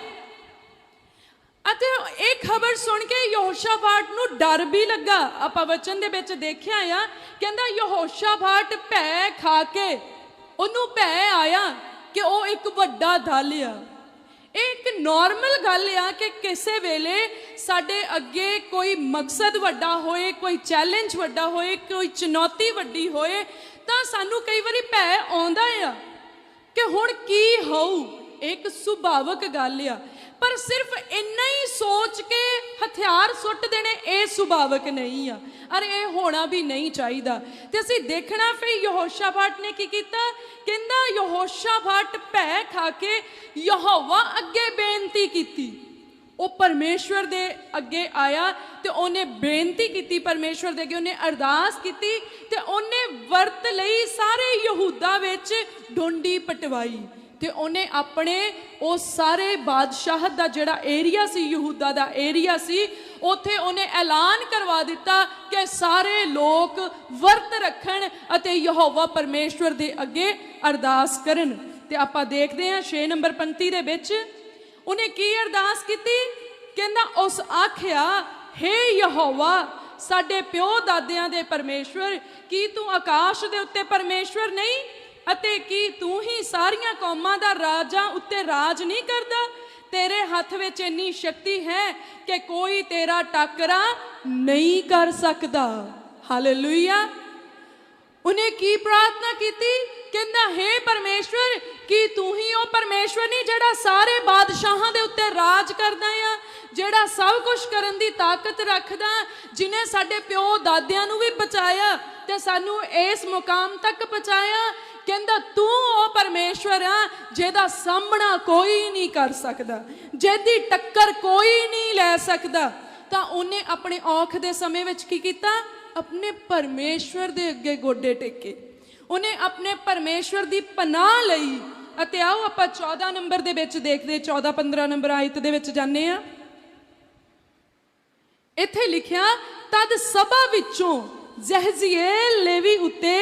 ਅਤੇ ਇਹ ਖਬਰ ਸੁਣ ਕੇ ਯਹੋਸ਼ਾਫਾਟ ਨੂੰ ਡਰ ਵੀ ਲੱਗਾ। ਆਪਾਂ ਵਚਨ ਦੇ ਵਿੱਚ ਦੇਖਿਆ ਆ, ਕਹਿੰਦਾ ਯਹੋਸ਼ਾਫਾਟ ਭੈ ਖਾ ਕੇ, ਉਹਨੂੰ ਭੈ ਆਇਆ ਕਿ ਉਹ ਇੱਕ ਵੱਡਾ ਦਲ ਆ। ਇਹ ਇੱਕ ਨਾਰਮਲ ਗੱਲ ਆ ਕਿ ਕਿਸੇ ਵੇਲੇ ਸਾਡੇ ਅੱਗੇ ਕੋਈ ਮਕਸਦ ਵੱਡਾ ਹੋਏ, ਕੋਈ ਚੈਲੰਜ ਵੱਡਾ ਹੋਏ, ਕੋਈ ਚੁਣੌਤੀ ਵੱਡੀ ਹੋਏ, ਤਾਂ ਸਾਨੂੰ ਕਈ ਵਾਰੀ ਭੈ ਆਉਂਦਾ ਆ ਕਿ ਹੁਣ ਕੀ ਹੋਊ? ਇੱਕ ਸੁਭਾਵਕ ਗੱਲ ਆ। ਪਰ ਸਿਰਫ ਇੰਨਾ ਹੀ ਸੋਚ ਕੇ ਹਥਿਆਰ ਸੁੱਟ ਦੇਣੇ ਇਹ ਸੁਭਾਵਕ ਨਹੀਂ ਆ। ਅਰ ਇਹ ਹੋਣਾ ਵੀ ਨਹੀਂ ਚਾਹੀਦਾ। ਤੇ ਅਸੀਂ ਦੇਖਣਾ ਫਿਰ ਯਹੋਸ਼ਾਫਾਟ ਨੇ ਕੀ ਕੀਤਾ? ਕਹਿੰਦਾ ਯਹੋਸ਼ਾਫਾਟ ਭੈ ਖਾ ਕੇ ਯਹੋਵਾ ਅੱਗੇ ਬੇਨਤੀ ਕੀਤੀ। ਉਹ ਪਰਮੇਸ਼ਵਰ ਦੇ ਅੱਗੇ ਆਇਆ ਤੇ ਉਹਨੇ ਬੇਨਤੀ ਕੀਤੀ ਪਰਮੇਸ਼ਵਰ ਦੇ ਅੱਗੇ। ਉਹਨੇ ਅਰਦਾਸ ਕੀਤੀ ਤੇ ਉਹਨੇ ਵਰਤ ਲਈ ਸਾਰੇ ਯਹੂਦਾ ਵਿੱਚ ਡੋਂਡੀ ਪਟਵਾਈ। ਤੇ ਉਹਨੇ ਆਪਣੇ ਉਹ ਸਾਰੇ ਬਾਦਸ਼ਾਹਤ ਦਾ ਜਿਹੜਾ ਏਰੀਆ ਸੀ, ਯਹੂਦਾ ਦਾ ਏਰੀਆ ਸੀ, ਉੱਥੇ ਉਹਨੇ ਐਲਾਨ ਕਰਵਾ ਦਿੱਤਾ ਕਿ ਸਾਰੇ ਲੋਕ ਵਰਤ ਰੱਖਣ ਅਤੇ ਯਹੋਵਾ ਪਰਮੇਸ਼ਵਰ ਦੇ ਅੱਗੇ ਅਰਦਾਸ ਕਰਨ। ਤੇ ਆਪਾਂ ਦੇਖਦੇ ਹਾਂ 6 ਨੰਬਰ ਪੰਕਤੀ ਦੇ ਵਿੱਚ, ਉਹਨੇ ਕੀ ਅਰਦਾਸ ਕੀਤੀ? ਕਹਿੰਦਾ, ਉਸ ਆਖਿਆ, ਹੇ ਯਹੋਵਾ, ਸਾਡੇ ਪਿਓ ਦਾਦਿਆਂ ਦੇ ਪਰਮੇਸ਼ਵਰ, ਕੀ ਤੂੰ ਆਕਾਸ਼ ਦੇ ਉੱਤੇ ਪਰਮੇਸ਼ਵਰ ਨਹੀਂ? ਅਤੇ ਕੀ ਤੂੰ ਹੀ ਸਾਰੀਆਂ ਕੌਮਾਂ ਦਾ ਰਾਜਾਂ ਉੱਤੇ ਰਾਜ ਨਹੀਂ ਕਰਦਾ? ਤੇਰੇ ਹੱਥ ਵਿੱਚ ਇੰਨੀ ਸ਼ਕਤੀ ਹੈ ਕਿ ਕੋਈ ਤੇਰਾ ਟਾਕਰਾ ਨਹੀਂ ਕਰ ਸਕਦਾ। ਹਾਲੇਲੂਇਆ। ਉਹਨੇ ਕੀ ਪ੍ਰਾਰਥਨਾ ਕੀਤੀ? ਕਹਿੰਦਾ, ਹੈ ਪਰਮੇਸ਼ਵਰ, ਕੀ ਤੂੰ ਹੀ ਉਹ ਪਰਮੇਸ਼ਵਰ ਨਹੀਂ ਜਿਹੜਾ ਸਾਰੇ ਬਾਦਸ਼ਾਹਾਂ ਦੇ ਉੱਤੇ ਰਾਜ ਕਰਦਾ ਆ, ਜਿਹੜਾ ਸਭ ਕੁਝ ਕਰਨ ਦੀ ਤਾਕਤ ਰੱਖਦਾ, ਜਿਨੇ ਸਾਡੇ ਪਿਓ ਦਾਦਿਆਂ ਨੂੰ ਵੀ ਬਚਾਇਆ ਤੇ ਸਾਨੂੰ ਇਸ ਮੁਕਾਮ ਤੱਕ ਪਹੁੰਚਾਇਆ? ਕਹਿੰਦਾ, ਤੂੰ ਉਹ ਪਰਮੇਸ਼ਵਰ ਆ ਜਿਹਦਾ ਸਾਹਮਣਾ ਕੋਈ ਨਹੀਂ ਕਰ ਸਕਦਾ, ਜਿਹਦੀ ਟੱਕਰ ਕੋਈ ਨਹੀਂ ਲੈ ਸਕਦਾ। ਤਾਂ ਉਹਨੇ ਆਪਣੇ ਔਖ ਦੇ ਸਮੇਂ ਵਿੱਚ ਕੀ ਕੀਤਾ? ਆਪਣੇ ਪਰਮੇਸ਼ਵਰ ਦੇ ਅੱਗੇ ਗੋਡੇ ਟੇਕੇ। ਉਹਨੇ ਆਪਣੇ ਪਰਮੇਸ਼ਵਰ ਦੀ ਪਨਾਹ ਲਈ, ਅਤੇ ਆਓ ਆਪਾਂ 14 ਨੰਬਰ ਦੇ ਵਿੱਚ ਦੇਖਦੇ 14 15 ਨੰਬਰ ਆਇਤ ਦੇ ਵਿੱਚ ਜਾਂਦੇ ਆ ਇੱਥੇ ਲਿਖਿਆ, ਤਦ ਸਭਾ ਵਿੱਚੋਂ ਜ਼ਹਿਜ਼ੀਏਲ ਲੇਵੀ ਉੱਤੇ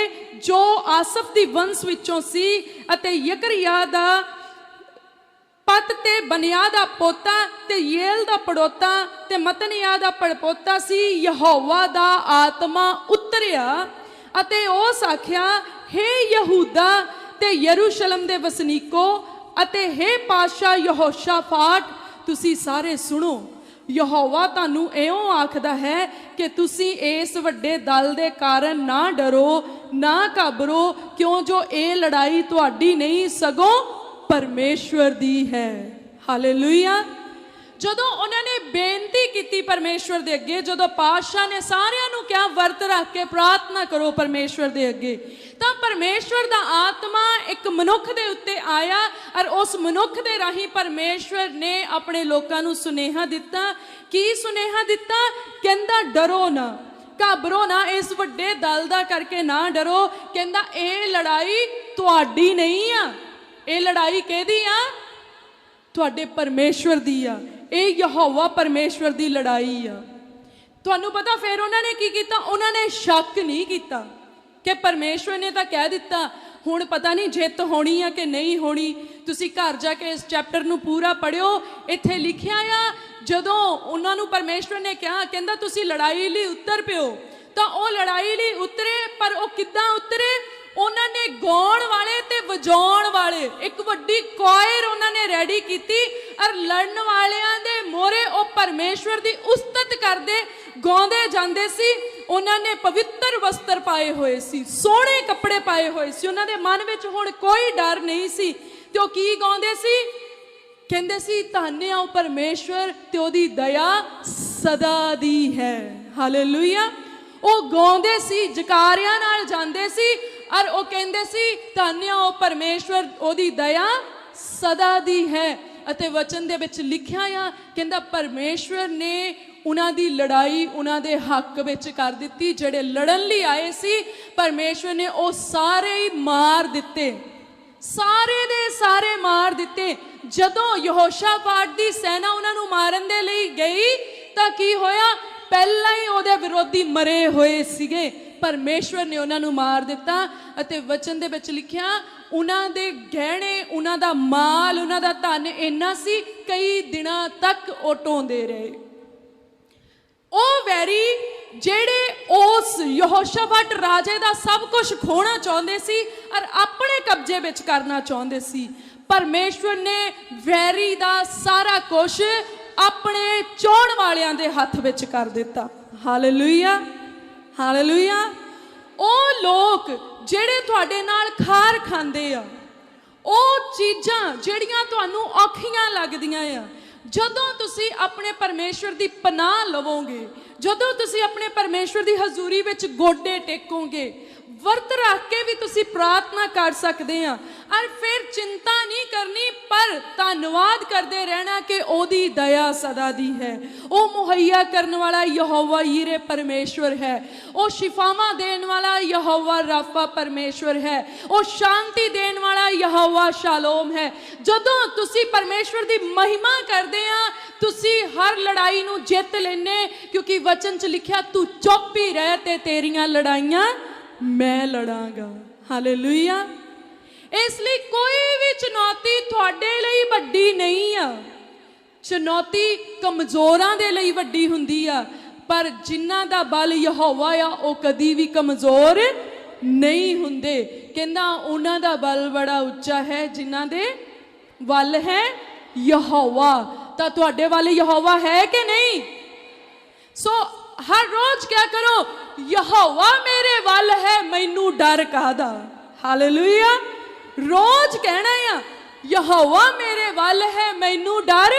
ਜੋ ਆਸਫ ਦੀ ਵੰਸ਼ ਵਿੱਚੋਂ ਸੀ ਅਤੇ ਯਕਰਿਆ ਦਾ ਪਤ ਤੇ ਬਨਿਆ ਦਾ ਪੋਤਾ ਤੇ ਯੇਲ ਦਾ ਪੜੋਤਾ ਤੇ ਮਤਨਿਆ ਦਾ ਪੜਪੋਤਾ ਸੀ, ਯਹੋਵਾ ਦਾ ਆਤਮਾ ਉਤਰਿਆ ਅਤੇ ਉਸ ਆਖਿਆ, ਹੇ ਯਹੂਦਾ ਤੇ ਯਰੂਸ਼ਲਮ ਦੇ ਵਸਨੀਕੋ ਅਤੇ ਹੇ ਪਾਸ਼ਾ ਯਹੋਸ਼ਾਫਾਟ, ਤੁਸੀਂ ਸਾਰੇ ਸੁਣੋ। ਯਹੋਵਾ ਤੁਹਾਨੂੰ ਇਉਂ ਆਖਦਾ ਹੈ ਕਿ ਤੁਸੀਂ ਇਸ ਵੱਡੇ ਦਲ ਦੇ ਕਾਰਨ ਨਾ ਡਰੋ, ਨਾ ਘਬਰੋ, ਕਿਉਂ ਜੋ ਇਹ ਲੜਾਈ ਤੁਹਾਡੀ ਨਹੀਂ, ਸਗੋਂ ਪਰਮੇਸ਼ਵਰ ਦੀ ਹੈ। ਹਾਲੇਲੂਇਆ ਜਦੋਂ ਉਹਨਾਂ ਨੇ ਬੇਨਤੀ ਕੀਤੀ ਪਰਮੇਸ਼ਵਰ ਦੇ ਅੱਗੇ, ਜਦੋਂ ਪਾਤਸ਼ਾਹ ਨੇ ਸਾਰਿਆਂ ਨੂੰ ਕਿਹਾ, ਵਰਤ ਰੱਖ ਕੇ ਪ੍ਰਾਰਥਨਾ ਕਰੋ ਪਰਮੇਸ਼ਵਰ ਦੇ ਅੱਗੇ, ਤਾਂ ਪਰਮੇਸ਼ਵਰ ਦਾ ਆਤਮਾ ਇੱਕ ਮਨੁੱਖ ਦੇ ਉੱਤੇ ਆਇਆ ਔਰ ਉਸ ਮਨੁੱਖ ਦੇ ਰਾਹੀਂ ਪਰਮੇਸ਼ਵਰ ਨੇ ਆਪਣੇ ਲੋਕਾਂ ਨੂੰ ਸੁਨੇਹਾ ਦਿੱਤਾ। ਕੀ ਸੁਨੇਹਾ ਦਿੱਤਾ? ਕਹਿੰਦਾ, ਡਰੋ ਨਾ, ਘਬਰੋ ਨਾ, ਇਸ ਵੱਡੇ ਦਲ ਦਾ ਕਰਕੇ ਨਾ ਡਰੋ। ਕਹਿੰਦਾ, ਇਹ ਲੜਾਈ ਤੁਹਾਡੀ ਨਹੀਂ ਆ। ਇਹ ਲੜਾਈ ਕਿਹਦੀ ਆ? ਤੁਹਾਡੇ ਪਰਮੇਸ਼ਵਰ ਦੀ ਆ। ਇਹ ਯਹੋਵਾ ਪਰਮੇਸ਼ਵਰ ਦੀ ਲੜਾਈ ਆ। ਤੁਹਾਨੂੰ ਪਤਾ ਫਿਰ ਉਹਨਾਂ ਨੇ ਕੀ ਕੀਤਾ? ਉਹਨਾਂ ਨੇ ਸ਼ੱਕ ਨਹੀਂ ਕੀਤਾ ਕਿ ਪਰਮੇਸ਼ਵਰ ਨੇ ਤਾਂ ਕਹਿ ਦਿੱਤਾ, ਹੁਣ ਪਤਾ ਨਹੀਂ ਜਿੱਤ ਹੋਣੀ ਆ ਕਿ ਨਹੀਂ ਹੋਣੀ। ਤੁਸੀਂ ਘਰ ਜਾ ਕੇ ਇਸ ਚੈਪਟਰ ਨੂੰ ਪੂਰਾ ਪੜਿਓ ਇੱਥੇ ਲਿਖਿਆ ਆ, ਜਦੋਂ ਉਹਨਾਂ ਨੂੰ ਪਰਮੇਸ਼ਵਰ ਨੇ ਕਿਹਾ, ਕਹਿੰਦਾ, ਤੁਸੀਂ ਲੜਾਈ ਲਈ ਉੱਤਰ ਪਿਓ। ਤਾਂ ਉਹ ਲੜਾਈ ਲਈ ਉਤਰੇ, ਪਰ ਉਹ ਕਿੱਦਾਂ ਉਤਰੇ? ਉਹਨਾਂ ਨੇ ਗਾਉਣ ਵਾਲੇ ਤੇ ਵਜਾਉਣ ਵਾਲੇ, ਇੱਕ ਵੱਡੀ ਕੋਇਰ ਉਹਨਾਂ ਨੇ ਰੈਡੀ ਕੀਤੀ, ਔਰ ਲੜਨ ਵਾਲਿਆਂ ਦੇ ਮੋਰੇ ਉਹ ਪਰਮੇਸ਼ਵਰ ਦੀ ਉਸਤਤ ਕਰਦੇ, ਗਾਉਂਦੇ ਜਾਂਦੇ ਸੀ। ਉਹਨਾਂ ਨੇ ਪਵਿੱਤਰ ਵਸਤਰ ਪਾਏ ਹੋਏ ਸੀ, ਸੋਹਣੇ ਕੱਪੜੇ ਪਾਏ ਹੋਏ ਸੀ। ਉਹਨਾਂ ਦੇ ਮਨ ਵਿੱਚ ਹੁਣ ਕੋਈ ਡਰ ਨਹੀਂ ਸੀ। ਤੇ ਉਹ ਕੀ ਗਾਉਂਦੇ ਸੀ? ਕਹਿੰਦੇ ਸੀ, ਧੰਨ ਉਹ ਪਰਮੇਸ਼ਵਰ, ਤੇ ਉਹਦੀ ਦਇਆ ਸਦਾ ਦੀ ਹੈ। ਹਾਲੇਲੂਇਆ ਉਹ ਗਾਉਂਦੇ ਸੀ, ਜਕਾਰਿਆਂ ਨਾਲ ਜਾਂਦੇ ਸੀ ਔਰ ਉਹ ਕਹਿੰਦੇ ਸੀ ਧੰਨ ਉਹ ਪਰਮੇਸ਼ਵਰ, ਉਹਦੀ ਦਇਆ ਸਦਾ ਦੀ ਹੈ। ਅਤੇ ਵਚਨ ਦੇ ਵਿੱਚ ਲਿਖਿਆ ਆ, ਕਹਿੰਦਾ, ਪਰਮੇਸ਼ਵਰ ਨੇ ਉਹਨਾਂ ਦੀ ਲੜਾਈ ਉਹਨਾਂ ਦੇ ਹੱਕ ਵਿੱਚ ਕਰ ਦਿੱਤੀ, ਜਿਹੜੇ ਲੜਨ ਲਈ ਆਏ ਸੀ, ਪਰਮੇਸ਼ਵਰ ਨੇ ਉਹ ਸਾਰੇ ਹੀ ਮਾਰ ਦਿੱਤੇ। ਸਾਰੇ ਦੇ ਸਾਰੇ ਮਾਰ ਦਿੱਤੇ। ਜਦੋਂ ਯਹੋਸ਼ਾਫਾਟ ਦੀ ਸੈਨਾ ਉਹਨਾਂ ਨੂੰ ਮਾਰਨ ਦੇ ਲਈ ਗਈ, ਤਾਂ ਕੀ ਹੋਇਆ? ਪਹਿਲਾਂ ਹੀ ਉਹਦੇ ਵਿਰੋਧੀ ਮਰੇ ਹੋਏ ਸੀਗੇ। ਪਰਮੇਸ਼ਵਰ ਨੇ ਉਹਨਾਂ ਨੂੰ ਮਾਰ ਦਿੱਤਾ ਅਤੇ ਵਚਨ ਦੇ ਵਿੱਚ ਲਿਖਿਆ, ਉਹਨਾਂ ਦੇ ਗਹਿਣੇ, ਉਹਨਾਂ ਦਾ ਮਾਲ, ਉਹਨਾਂ ਦਾ ਧਨ ਇੰਨਾ ਸੀ, ਕਈ ਦਿਨਾਂ ਤੱਕ ਉਹ ਢੋਂਦੇ ਰਹੇ। ਉਹ ਵੈਰੀ ਜਿਹੜੇ ਉਸ ਯਹੋਸ਼ਾਫਟ ਰਾਜੇ ਦਾ ਸਭ ਕੁਝ ਖੋਣਾ ਚਾਹੁੰਦੇ ਸੀ ਔਰ ਆਪਣੇ ਕਬਜ਼ੇ ਵਿੱਚ ਕਰਨਾ ਚਾਹੁੰਦੇ ਸੀ, ਪਰਮੇਸ਼ਵਰ ਨੇ ਵੈਰੀ ਦਾ ਸਾਰਾ ਕੁਝ ਆਪਣੇ ਚੋਣ ਵਾਲਿਆਂ ਦੇ ਹੱਥ ਵਿੱਚ ਕਰ ਦਿੱਤਾ। ਹਾਲੇਲੂਇਆ ਹਾਲੇਲੂਇਆ ਉਹ ਲੋਕ ਜਿਹੜੇ ਤੁਹਾਡੇ ਨਾਲ ਖਾਰ ਖਾਂਦੇ ਆ, ਉਹ ਚੀਜ਼ਾਂ ਜਿਹੜੀਆਂ ਤੁਹਾਨੂੰ ਔਖੀਆਂ ਲੱਗਦੀਆਂ ਆ, ਜਦੋਂ ਤੁਸੀਂ ਆਪਣੇ ਪਰਮੇਸ਼ਵਰ ਦੀ ਪਨਾਹ ਲਵੋਗੇ, ਜਦੋਂ ਤੁਸੀਂ ਆਪਣੇ ਪਰਮੇਸ਼ਵਰ ਦੀ ਹਜ਼ੂਰੀ ਵਿੱਚ ਗੋਡੇ ਟੇਕੋਗੇ ਵਰਤ ਰੱਖ ਕੇ ਵੀ ਤੁਸੀਂ ਪ੍ਰਾਰਥਨਾ ਕਰ ਸਕਦੇ ਆ। ਔਰ ਫਿਰ ਚਿੰਤਾ ਨਹੀਂ ਕਰਨੀ, ਪਰ ਧੰਨਵਾਦ ਕਰਦੇ ਰਹਿਣਾ ਕਿ ਉਹਦੀ ਦਇਆ ਸਦਾ ਦੀ ਹੈ। ਉਹ ਮੁਹੱਈਆ ਕਰਨ ਵਾਲਾ ਯਹੋਵਾ ਯੀਰੇ ਪਰਮੇਸ਼ਵਰ ਹੈ। ਉਹ ਸ਼ਿਫਾਵਾਂ ਦੇਣ ਵਾਲਾ ਯਹੋਵਾ ਰਾਫਾ ਪਰਮੇਸ਼ਵਰ ਹੈ। ਉਹ ਸ਼ਾਂਤੀ ਦੇਣ ਵਾਲਾ ਯਹੋਵਾ ਸ਼ਾਲੋਮ ਹੈ। ਜਦੋਂ ਤੁਸੀਂ ਪਰਮੇਸ਼ਵਰ ਦੀ ਮਹਿਮਾ ਕਰਦੇ ਆ, ਤੁਸੀਂ ਹਰ ਲੜਾਈ ਨੂੰ ਜਿੱਤ ਲੈਨੇ ਕਿਉਂਕਿ ਵਚਨ 'ਚ ਲਿਖਿਆ, ਤੂੰ ਚੁੱਪ ਹੀ ਰਹਿ ਤੇ ਤੇਰੀਆਂ ਲੜਾਈਆਂ ਮੈਂ ਲੜਾਂਗਾ। ਹਾਲੇਲੂਇਆ ਇਸ ਲਈ ਕੋਈ ਵੀ ਚੁਣੌਤੀ ਤੁਹਾਡੇ ਲਈ ਵੱਡੀ ਨਹੀਂ ਆ। ਚੁਣੌਤੀ ਕਮਜ਼ੋਰਾਂ ਦੇ ਲਈ ਵੱਡੀ ਹੁੰਦੀ ਆ। ਪਰ ਜਿਨ੍ਹਾਂ ਦਾ ਬਲ ਯਹੋਵਾ ਆ, ਉਹ ਕਦੀ ਵੀ ਕਮਜ਼ੋਰ ਨਹੀਂ ਹੁੰਦੇ। ਕਹਿੰਦਾ ਉਹਨਾਂ ਦਾ ਬਲ ਬੜਾ ਉੱਚਾ ਹੈ, ਜਿਨ੍ਹਾਂ ਦੇ ਵੱਲ ਹੈ ਯਹੋਵਾ। ਤਾਂ ਤੁਹਾਡੇ ਵੱਲ ਯਹੋਵਾ ਹੈ ਕਿ ਨਹੀਂ? ਸੋ ਹਰ ਰੋਜ਼ ਕਿਆ ਕਰੋ ਯਹੋਵਾ ਮੇਰੇ ਵੱਲ ਹੈ, ਮੈਨੂੰ ਡਰ ਕਾਹਦਾ? ਹਾਲੇਲੂਇਆ ਰੋਜ਼ ਕਹਿਣਾ ਆ, ਯਹੋਵਾ ਮੇਰੇ ਵੱਲ ਹੈ, ਮੈਨੂੰ ਡਰ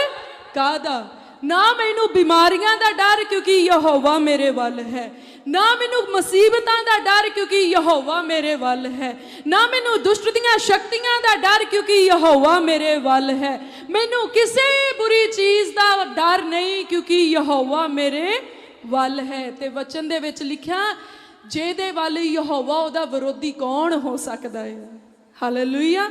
ਕਾਹਦਾ? ਨਾ ਮੈਨੂੰ ਬਿਮਾਰੀਆਂ ਦਾ ਡਰ ਕਿਉਂਕਿ ਯਹੋਵਾ ਮੇਰੇ ਵੱਲ ਹੈ। ਨਾ ਮੈਨੂੰ ਮੁਸੀਬਤਾਂ ਦਾ ਡਰ ਕਿਉਂਕਿ ਯਹੋਵਾ ਮੇਰੇ ਵੱਲ ਹੈ। ਨਾ ਮੈਨੂੰ ਦੁਸ਼ਟ ਦੀਆਂ ਸ਼ਕਤੀਆਂ ਦਾ ਡਰ ਕਿਉਂਕਿ ਯਹੋਵਾ ਮੇਰੇ ਵੱਲ ਹੈ। ਮੈਨੂੰ ਕਿਸੇ ਬੁਰੀ ਚੀਜ਼ ਦਾ ਡਰ ਨਹੀਂ ਕਿਉਂਕਿ ਯਹੋਵਾ ਮੇਰੇ ਵੱਲ ਹੈ ਤੇ ਵਚਨ ਦੇ ਵਿੱਚ ਲਿਖਿਆ, ਜਿਹਦੇ ਵੱਲ ਯਹੋਵਾ ਉਹਦਾ ਵਿਰੋਧੀ ਕੌਣ ਹੋ ਸਕਦਾ ਹੈ? ਹਾਲੇਲੂਇਆ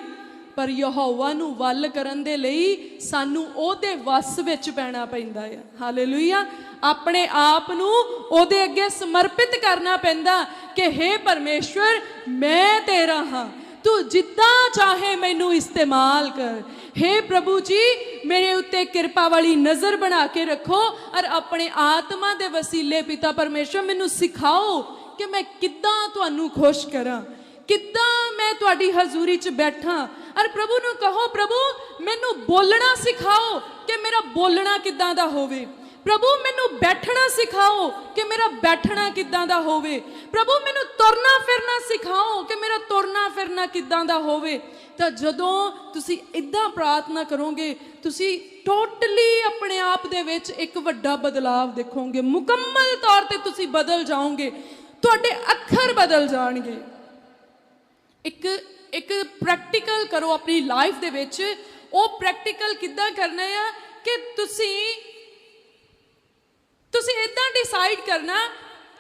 ਪਰ ਯਹੋਵਾ ਨੂੰ ਵੱਲ ਕਰਨ ਦੇ ਲਈ ਸਾਨੂੰ ਉਹਦੇ ਵੱਸ ਵਿੱਚ ਪੈਣਾ ਪੈਂਦਾ ਹੈ। ਹਾਲੇਲੂਇਆ ਆਪਣੇ ਆਪ ਨੂੰ ਉਹਦੇ ਅੱਗੇ ਸਮਰਪਿਤ ਕਰਨਾ ਪੈਂਦਾ ਕਿ हे ਪਰਮੇਸ਼ਵਰ, ਮੈਂ ਤੇਰਾ ਹਾਂ। ਤੂੰ ਜਿੱਦਾਂ ਚਾਹੇ ਮੈਨੂੰ ਇਸਤੇਮਾਲ ਕਰ। हे ਪ੍ਰਭੂ ਜੀ, ਮੇਰੇ ਉੱਤੇ ਕਿਰਪਾ ਵਾਲੀ ਨਜ਼ਰ ਬਣਾ ਕੇ ਰੱਖੋ ਔਰ ਆਪਣੇ ਆਤਮਾ ਦੇ ਵਸੀਲੇ ਪਿਤਾ ਪਰਮੇਸ਼ਵਰ ਮੈਨੂੰ ਸਿਖਾਓ ਕਿ ਮੈਂ ਕਿੱਦਾਂ ਤੁਹਾਨੂੰ ਖੁਸ਼ ਕਰਾਂ, ਕਿੱਦਾਂ ਮੈਂ ਤੁਹਾਡੀ ਹਜ਼ੂਰੀ 'ਚ ਬੈਠਾਂ। ਔਰ ਪ੍ਰਭੂ ਨੂੰ ਕਹੋ, ਪ੍ਰਭੂ, ਮੈਨੂੰ ਬੋਲਣਾ ਸਿਖਾਓ ਕਿ ਮੇਰਾ ਬੋਲਣਾ ਕਿੱਦਾਂ ਦਾ ਹੋਵੇ। ਪ੍ਰਭੂ, ਮੈਨੂੰ ਬੈਠਣਾ ਸਿਖਾਓ ਕਿ ਮੇਰਾ ਬੈਠਣਾ ਕਿੱਦਾਂ ਦਾ ਹੋਵੇ। ਪ੍ਰਭੂ, ਮੈਨੂੰ ਤੁਰਨਾ ਫਿਰਨਾ ਸਿਖਾਓ ਕਿ ਮੇਰਾ ਤੁਰਨਾ ਫਿਰਨਾ ਕਿੱਦਾਂ ਦਾ ਹੋਵੇ। ਤਾਂ ਜਦੋਂ ਤੁਸੀਂ ਇਦਾਂ ਪ੍ਰਾਰਥਨਾ ਕਰੋਗੇ, ਤੁਸੀਂ ਟੋਟਲੀ ਆਪਣੇ ਆਪ ਦੇ ਵਿੱਚ ਇੱਕ ਵੱਡਾ ਬਦਲਾਅ ਦੇਖੋਗੇ। ਮੁਕੰਮਲ ਤੌਰ ਤੇ ਤੁਸੀਂ ਬਦਲ ਜਾਓਗੇ। ਤੁਹਾਡੇ ਅੱਖਰ ਬਦਲ ਜਾਣਗੇ। ਇੱਕ ਇੱਕ ਪ੍ਰੈਕਟੀਕਲ ਕਰੋ ਆਪਣੀ ਲਾਈਫ ਦੇ ਵਿੱਚ। ਉਹ ਪ੍ਰੈਕਟੀਕਲ ਕਿੱਦਾਂ ਕਰਨਾ ਆ ਕਿ ਤੁਸੀਂ ਡਿਸਾਈਡ ਕਰਨਾ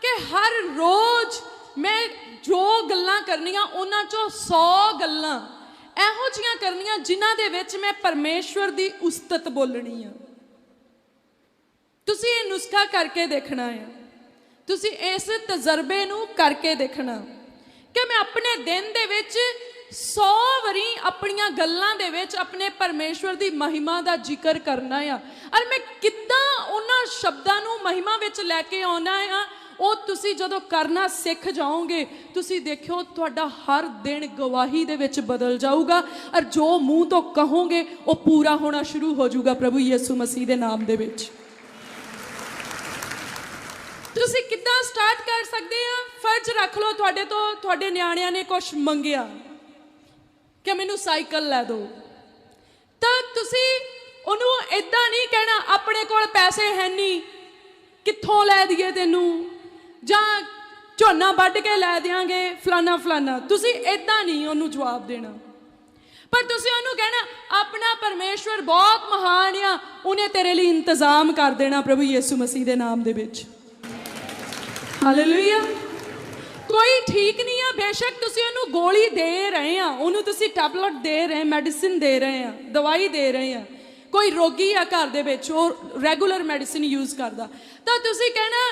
ਕਿ ਹਰ ਰੋਜ਼ ਮੈਂ ਜੋ ਗੱਲਾਂ ਕਰਨੀਆਂ, ਉਹਨਾਂ ਚੋਂ 100 ਗੱਲਾਂ ਇਹੋ ਜੀਆਂ ਕਰਨੀਆਂ ਜਿਨ੍ਹਾਂ ਦੇ ਵਿੱਚ ਮੈਂ ਪਰਮੇਸ਼ਵਰ ਦੀ ਉਸਤਤ ਬੋਲਣੀ ਆ। ਤੁਸੀਂ ਇਹ ਨੁਸਖਾ ਕਰਕੇ ਦੇਖਣਾ ਹੈ ਤੁਸੀਂ ਇਸ ਤਜਰਬੇ ਨੂੰ ਕਰਕੇ ਦੇਖਣਾ ਕਿ ਮੈਂ ਆਪਣੇ ਦਿਨ ਦੇ ਵਿੱਚ 100 ਵਾਰੀ ਆਪਣੀਆਂ ਗੱਲਾਂ ਦੇ ਵਿੱਚ ਆਪਣੇ ਪਰਮੇਸ਼ਵਰ ਦੀ ਮਹਿਮਾ ਦਾ ਜ਼ਿਕਰ ਕਰਨਾ ਆ। ਔਰ ਮੈਂ ਕਿੱਦਾਂ ਉਹਨਾਂ ਸ਼ਬਦਾਂ ਨੂੰ ਮਹਿਮਾ ਵਿੱਚ ਲੈ ਕੇ ਆਉਣਾ ਆ, ਉਹ ਤੁਸੀਂ ਜਦੋਂ ਕਰਨਾ ਸਿੱਖ ਜਾਓਗੇ, ਤੁਸੀਂ ਦੇਖਿਓ ਤੁਹਾਡਾ ਹਰ ਦਿਨ ਗਵਾਹੀ ਦੇ ਵਿੱਚ ਬਦਲ ਜਾਊਗਾ। ਔਰ ਜੋ ਮੂੰਹ ਤੋਂ ਕਹੋਗੇ, ਉਹ ਪੂਰਾ ਹੋਣਾ ਸ਼ੁਰੂ ਹੋ ਜਾਊਗਾ ਪ੍ਰਭੂ ਯਿਸੂ ਮਸੀਹ ਦੇ ਨਾਮ ਦੇ ਵਿੱਚ। ਤੁਸੀਂ ਕਿੱਦਾਂ ਸਟਾਰਟ ਕਰ ਸਕਦੇ ਆ? ਫਰਜ਼ ਰੱਖ ਲਓ ਤੁਹਾਡੇ ਤੋਂ, ਤੁਹਾਡੇ ਨਿਆਣਿਆਂ ਨੇ ਕੁਝ ਮੰਗਿਆ। ਕਿ ਮੈਨੂੰ ਸਾਈਕਲ ਲੈ ਦਿਓ। ਤਾਂ ਤੁਸੀਂ ਉਹਨੂੰ ਇਦਾਂ ਨਹੀਂ ਕਹਿਣਾ, ਆਪਣੇ ਕੋਲ ਪੈਸੇ ਹੈ ਨਹੀਂ, ਕਿੱਥੋਂ ਲੈ ਦਈਏ ਤੈਨੂੰ? ਜਾਂ ਝੋਨਾ ਵੱਢ ਕੇ ਲੈ ਦਿਆਂਗੇ, ਫਲਾਨਾ ਫਲਾਨਾ। ਤੁਸੀਂ ਇਦਾਂ ਨਹੀਂ ਉਹਨੂੰ ਜਵਾਬ ਦੇਣਾ। ਪਰ ਤੁਸੀਂ ਉਹਨੂੰ ਕਹਿਣਾ, ਆਪਣਾ ਪਰਮੇਸ਼ਵਰ ਬਹੁਤ ਮਹਾਨ ਆ, ਉਹਨੇ ਤੇਰੇ ਲਈ ਇੰਤਜ਼ਾਮ ਕਰ ਦੇਣਾ ਪ੍ਰਭੂ ਯਿਸੂ ਮਸੀਹ ਦੇ ਨਾਮ ਦੇ ਵਿੱਚ। ਹਾਲੇਲੂਇਆ ਕੋਈ ਠੀਕ ਨਹੀਂ ਆ, ਬੇਸ਼ੱਕ ਤੁਸੀਂ ਉਹਨੂੰ ਗੋਲੀ ਦੇ ਰਹੇ ਆ। ਉਹਨੂੰ ਤੁਸੀਂ ਟੈਬਲੇਟ ਦੇ ਰਹੇ, ਮੈਡੀਸਿਨ ਦੇ ਰਹੇ ਆ, ਦਵਾਈ ਦੇ ਰਹੇ ਆ। ਕੋਈ ਰੋਗੀ ਆ ਘਰ ਦੇ ਵਿੱਚ, ਉਹ ਰੈਗੂਲਰ ਮੈਡੀਸਿਨ ਯੂਜ਼ ਕਰਦਾ। ਤਾਂ ਤੁਸੀਂ ਕਹਿਣਾ,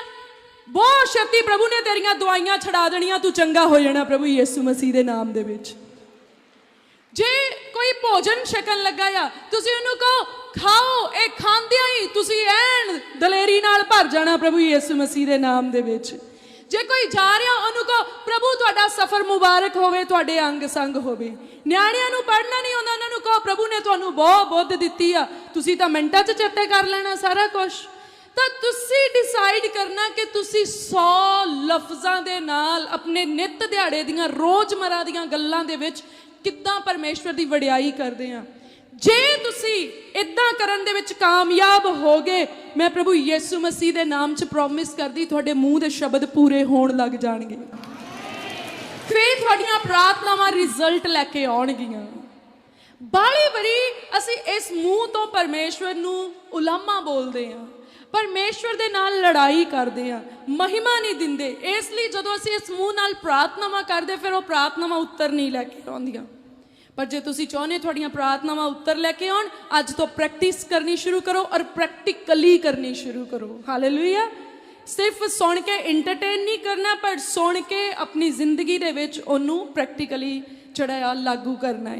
ਬਹੁਤ ਸ਼ਕਤੀ ਪ੍ਰਭੂ ਨੇ ਤੇਰੀਆਂ ਦਵਾਈਆਂ ਛਡਾ ਦੇਣੀਆਂ, ਤੂੰ ਚੰਗਾ ਹੋ ਜਾਣਾ ਪ੍ਰਭੂ ਯਿਸੂ ਮਸੀਹ ਦੇ ਨਾਮ ਦੇ ਵਿੱਚ। ਜੇ ਕੋਈ ਭੋਜਨ ਛਕਣ ਲੱਗਾ ਆ, ਤੁਸੀਂ ਉਹਨੂੰ ਕਹੋ, ਖਾਓ, ਇਹ ਖਾਂਦਿਆਂ ਹੀ ਤੁਸੀਂ ਐਨ ਦਲੇਰੀ ਨਾਲ ਭਰ ਜਾਣਾ ਪ੍ਰਭੂ ਯਿਸੂ ਮਸੀਹ ਦੇ ਨਾਮ ਦੇ ਵਿੱਚ। ਜੇ ਕੋਈ ਜਾ ਰਿਹਾ, ਉਹਨੂੰ ਕਹੋ, ਪ੍ਰਭੂ, ਤੁਹਾਡਾ ਸਫ਼ਰ ਮੁਬਾਰਕ ਹੋਵੇ, ਤੁਹਾਡੇ ਅੰਗ ਸੰਗ ਹੋਵੇ। ਨਿਆਣਿਆਂ ਨੂੰ ਪੜ੍ਹਨਾ ਨਹੀਂ ਆਉਂਦਾ, ਉਹਨਾਂ ਨੂੰ ਕਹੋ, ਪ੍ਰਭੂ ਨੇ ਤੁਹਾਨੂੰ ਬਹੁਤ ਬੁੱਧ ਦਿੱਤੀ ਆ, ਤੁਸੀਂ ਤਾਂ ਮਿੰਟਾਂ 'ਚ ਚੇਤੇ ਕਰ ਲੈਣਾ ਸਾਰਾ ਕੁਝ ਤਾਂ ਤੁਸੀਂ ਡਿਸਾਈਡ ਕਰਨਾ ਕਿ ਤੁਸੀਂ 100 ਲਫ਼ਜ਼ਾਂ ਦੇ ਨਾਲ ਆਪਣੇ ਨਿੱਤ ਦਿਹਾੜੇ ਦੀਆਂ, ਰੋਜ਼ਮਰਾ ਦੀਆਂ ਗੱਲਾਂ ਦੇ ਵਿੱਚ ਕਿੱਦਾਂ ਪਰਮੇਸ਼ਵਰ ਦੀ ਵਡਿਆਈ ਕਰਦੇ ਆ। ਜੇ ਤੁਸੀਂ ਇਦਾਂ ਕਰਨ ਦੇ ਵਿੱਚ ਕਾਮਯਾਬ ਹੋਗੇ, ਮੈਂ ਪ੍ਰਭੂ ਯਿਸੂ ਮਸੀਹ ਦੇ ਨਾਮ 'ਚ ਪ੍ਰੋਮਿਸ ਕਰਦੀ, ਤੁਹਾਡੇ ਮੂੰਹ ਦੇ ਸ਼ਬਦ ਪੂਰੇ ਹੋਣ ਲੱਗ ਜਾਣਗੇ। ਫੇਰ ਤੁਹਾਡੀਆਂ ਪ੍ਰਾਰਥਨਾਵਾਂ ਰਿਜ਼ਲਟ ਲੈ ਕੇ ਆਉਣਗੀਆਂ। ਬਾਲੀ ਵਾਰੀ ਅਸੀਂ ਇਸ ਮੂੰਹ ਤੋਂ ਪਰਮੇਸ਼ਵਰ ਨੂੰ ਉਲਾਮਾ ਬੋਲਦੇ ਆ ਪਰਮੇਸ਼ਵਰ ਦੇ ਨਾਲ ਲੜਾਈ ਕਰਦੇ ਆ ਮਹਿਮਾ ਨਹੀਂ ਦਿੰਦੇ। ਇਸ ਲਈ ਜਦੋਂ ਅਸੀਂ ਇਸ ਮੂੰਹ ਨਾਲ ਪ੍ਰਾਰਥਨਾਵਾਂ ਕਰਦੇ, ਫਿਰ ਉਹ ਪ੍ਰਾਰਥਨਾਵਾਂ ਉੱਤਰ ਨਹੀਂ ਲੈ ਕੇ ਆਉਂਦੀਆਂ। ਪਰ ਜੇ ਤੁਸੀਂ ਚਾਹੁੰਦੇ ਤੁਹਾਡੀਆਂ ਪ੍ਰਾਰਥਨਾਵਾਂ ਉੱਤਰ ਲੈ ਕੇ ਆਉਣ, ਅੱਜ ਤੋਂ ਪ੍ਰੈਕਟਿਸ ਕਰਨੀ ਸ਼ੁਰੂ ਕਰੋ ਔਰ ਪ੍ਰੈਕਟੀਕਲੀ ਕਰਨੀ ਸ਼ੁਰੂ ਕਰੋ। ਹਾਲੇਲੂਇਆ ਸਿਰਫ ਸੁਣ ਕੇ ਐਂਟਰਟੇਨ ਨਹੀਂ ਕਰਨਾ, ਪਰ ਸੁਣ ਕੇ ਆਪਣੀ ਜ਼ਿੰਦਗੀ ਦੇ ਵਿੱਚ ਉਹਨੂੰ ਪ੍ਰੈਕਟੀਕਲੀ ਜਿਹੜਾ ਆ ਲਾਗੂ ਕਰਨਾ ਹੈ।